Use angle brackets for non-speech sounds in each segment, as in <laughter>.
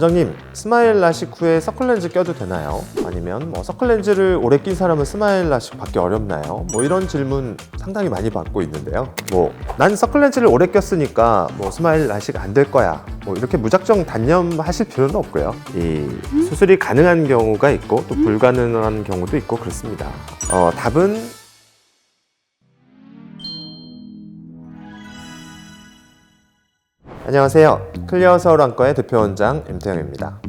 원장님, 스마일 라식 후에 서클렌즈 껴도 되나요? 아니면 뭐 서클렌즈를 오래 낀 사람은 스마일 라식 받기 어렵나요? 뭐 이런 질문 상당히 많이 받고 있는데요. 뭐 난 서클렌즈를 오래 꼈으니까 뭐 스마일 라식 안 될 거야. 뭐 이렇게 무작정 단념하실 필요는 없고요. 이 수술이 가능한 경우가 있고 또 불가능한 경우도 있고 그렇습니다. 어, 답은 안녕하세요. 클리어 서울안과의 대표 원장 임태영입니다.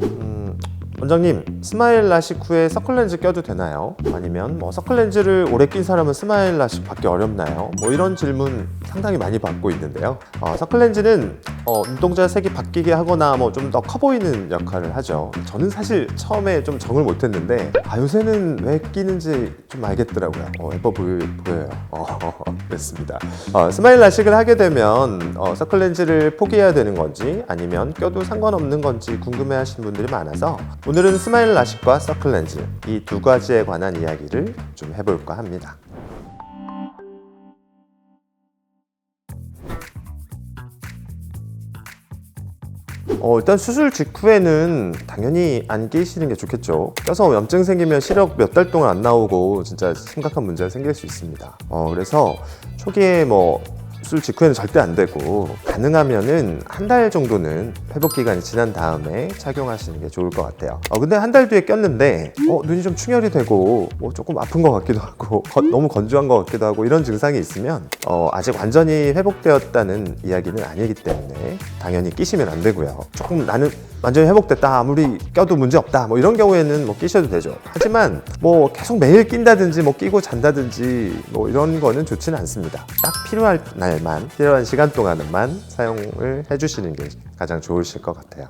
음, 원장님, 스마일 라식 후에 서클렌즈 껴도 되나요? 아니면 뭐 서클렌즈를 오래 낀 사람은 스마일 라식 받기 어렵나요? 뭐 이런 질문 상당히 많이 받고 있는데요. 어, 서클렌즈는 어, 눈동자 색이 바뀌게 하거나 뭐 좀 더 커 보이는 역할을 하죠. 저는 사실 처음에 좀 정을 못했는데 아 요새는 왜 끼는지 좀 알겠더라고요. 어, 예뻐 보여, 보여요. <laughs> 어, 그렇습니다. 어, 스마일 라식을 하게 되면 어, 서클렌즈를 포기해야 되는 건지 아니면 껴도 상관없는 건지 궁금해하시는 분들이 많아서 오늘은 스마일 라식과 서클 렌즈 이 두 가지에 관한 이야기를 좀 해볼까 합니다. 어, 일단 수술 직후에는 당연히 안 끼시는 게 좋겠죠. 껴서 염증 생기면 시력 몇 달 동안 안 나오고 진짜 심각한 문제가 생길 수 있습니다. 어, 그래서 초기에 뭐 수술 직후에는 절대 안 되고 가능하면은 한 달 정도는 회복 기간이 지난 다음에 착용하시는 게 좋을 것 같아요. 어, 근데 한 달 뒤에 꼈는데 어, 눈이 좀 충혈이 되고 뭐 조금 아픈 것 같기도 하고 <laughs> 건- 너무 건조한 것 같기도 하고 이런 증상이 있으면 어, 아직 완전히 회복되었다는 이야기는 아니기 때문에 당연히 끼시면 안 되고요. 조금 나는 완전히 회복됐다 아무리 껴도 문제 없다 뭐 이런 경우에는 뭐 끼셔도 되죠. 하지만 뭐 계속 매일 낀다든지 뭐 끼고 잔다든지 뭐 이런 거는 좋지는 않습니다. 딱 필요할 날만 필요한 시간 동안만 사용을 해주시는 게 가장 좋으실 것 같아요.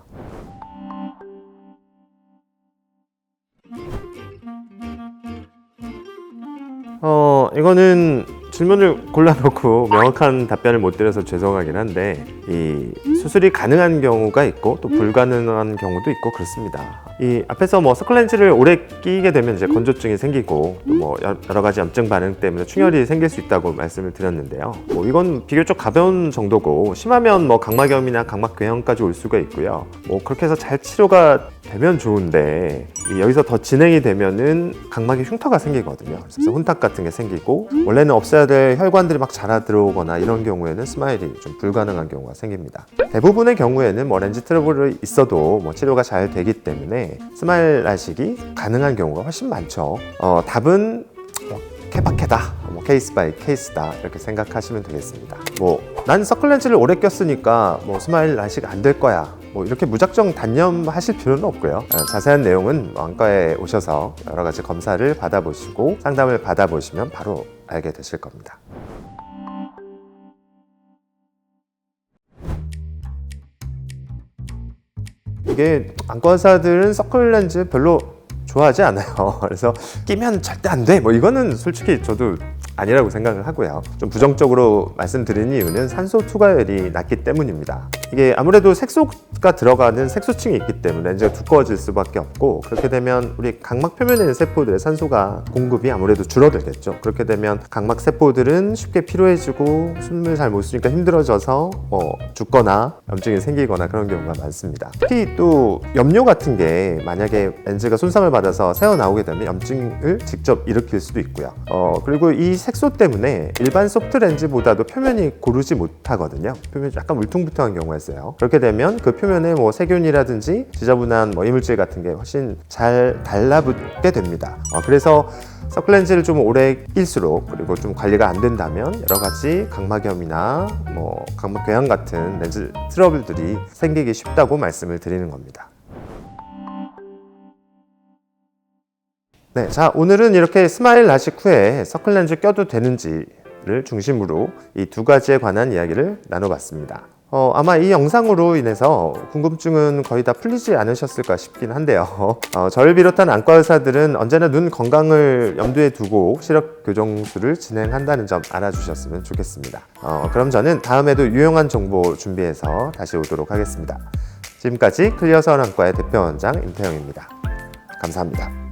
어, 이거는 질문을 골라놓고 명확한 답변을 못 드려서 죄송하긴 한데, 이 수술이 가능한 경우가 있고, 또 불가능한 경우도 있고, 그렇습니다. 이 앞에서 뭐 서클렌즈를 오래 끼게 되면 이제 건조증이 생기고, 또 뭐 여러 가지 염증 반응 때문에 충혈이 생길 수 있다고 말씀을 드렸는데요. 뭐 이건 비교적 가벼운 정도고, 심하면 뭐 각막염이나 각막궤형까지 올 수가 있고요. 뭐 그렇게 해서 잘 치료가 되면 좋은데, 이 여기서 더 진행이 되면은 각막에 흉터가 생기거든요. 그래서 혼탁 같은 게 생기고 원래는 없애야 될 혈관들이 막 자라 들어오거나 이런 경우에는 스마일이 좀 불가능한 경우가 생깁니다. 대부분의 경우에는 뭐 렌즈 트러블이 있어도 뭐 치료가 잘 되기 때문에 스마일 라식이 가능한 경우가 훨씬 많죠. 어, 답은 뭐 케바케다, 뭐 케이스 바이 케이스다 이렇게 생각하시면 되겠습니다. 뭐 난 서클렌즈를 오래 꼈으니까 뭐 스마일 라식 안 될 거야. 뭐 이렇게 무작정 단념하실 필요는 없고요. 어, 자세한 내용은 안과에 오셔서 여러 가지 검사를 받아보시고 상담을 받아보시면 바로 알게 되실 겁니다. 이게 안과 의사들은 서클 렌즈 별로 좋아하지 않아요. <laughs> 그래서 끼면 절대 안 돼. 뭐 이거는 솔직히 저도 아니라고 생각을 하고요. 좀 부정적으로 말씀드리는 이유는 산소 투과율이 낮기 때문입니다. 이게 아무래도 색소가 들어가는 색소층이 있기 때문에 렌즈가 두꺼워질 수밖에 없고 그렇게 되면 우리 각막 표면에 있는 세포들의 산소가 공급이 아무래도 줄어들겠죠. 그렇게 되면 각막 세포들은 쉽게 피로해지고 숨을 잘 못 쉬니까 힘들어져서 뭐 죽거나 염증이 생기거나 그런 경우가 많습니다. 특히 또 염료 같은 게 만약에 렌즈가 손상을 받아서 새어 나오게 되면 염증을 직접 일으킬 수도 있고요. 어 그리고 이 색소 때문에 일반 소프트 렌즈보다도 표면이 고르지 못하거든요. 표면이 약간 울퉁불퉁한 경우가 있어요. 그렇게 되면 그 표면에 뭐 세균이라든지 지저분한 뭐 이물질 같은 게 훨씬 잘 달라붙게 됩니다. 어, 그래서 서클렌즈를 좀 오래 낄수록 그리고 좀 관리가 안 된다면 여러 가지 각막염이나 뭐 각막 궤양 같은 렌즈 트러블들이 생기기 쉽다고 말씀을 드리는 겁니다. 네, 자 오늘은 이렇게 스마일 라식 후에 서클렌즈 껴도 되는지를 중심으로 이 두 가지에 관한 이야기를 나눠봤습니다. 어, 아마 이 영상으로 인해서 궁금증은 거의 다 풀리지 않으셨을까 싶긴 한데요. <laughs> 어, 저를 비롯한 안과 의사들은 언제나 눈 건강을 염두에 두고 시력 교정술을 진행한다는 점 알아주셨으면 좋겠습니다. 어, 그럼 저는 다음에도 유용한 정보 준비해서 다시 오도록 하겠습니다. 지금까지 클리어 서울안과의 대표원장 임태영입니다. 감사합니다.